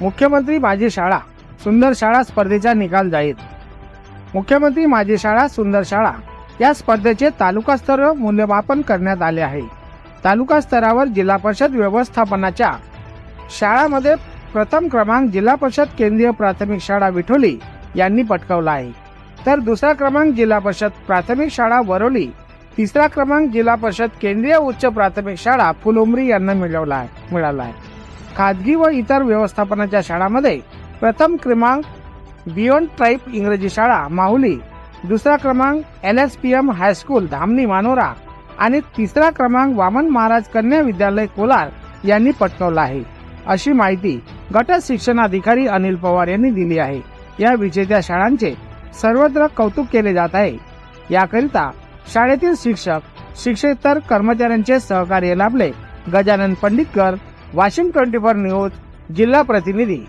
मुख्यमंत्री माझी शाळा सुंदर शाळा स्पर्धेचा निकाल जाहीर. मुख्यमंत्री माझी शाळा सुंदर शाळा या स्पर्धेचे तालुकास्तर मूल्यमापन करण्यात आले आहे. तालुका स्तरावर जिल्हा परिषद व्यवस्थापनाच्या शाळामध्ये प्रथम क्रमांक जिल्हा परिषद केंद्रीय प्राथमिक शाळा विठोली यांनी पटकावला आहे. तर दुसरा क्रमांक जिल्हा परिषद प्राथमिक शाळा वरोली तिसरा क्रमांक जिल्हा परिषद केंद्रीय उच्च प्राथमिक शाळा फुलोमरी यांना मिळवला आहे मिळाला आहे. खाजगी व इतर व्यवस्थापनाच्या शाळांमध्ये प्रथम क्रमांक बियॉन्ड ट्राईप इंग्रजी शाळा माहुली दुसरा क्रमांक L S P M high school Dhamani Manora आणि तिसरा क्रमांक वामन महाराज कन्या विद्यालय कोलार यांनी पटकवला आहे. अशी माहिती गट शिक्षणाधिकारी अनिल पवार यांनी दिली आहे. या विजेत्या शाळांचे सर्वत्र कौतुक केले जात आहे. याकरिता शाळेतील शिक्षक शिक्षेतर कर्मचाऱ्यांचे सहकार्य लाभले. Gajanan Panditkar Washim twenty four news जिल्हा प्रतिनिधी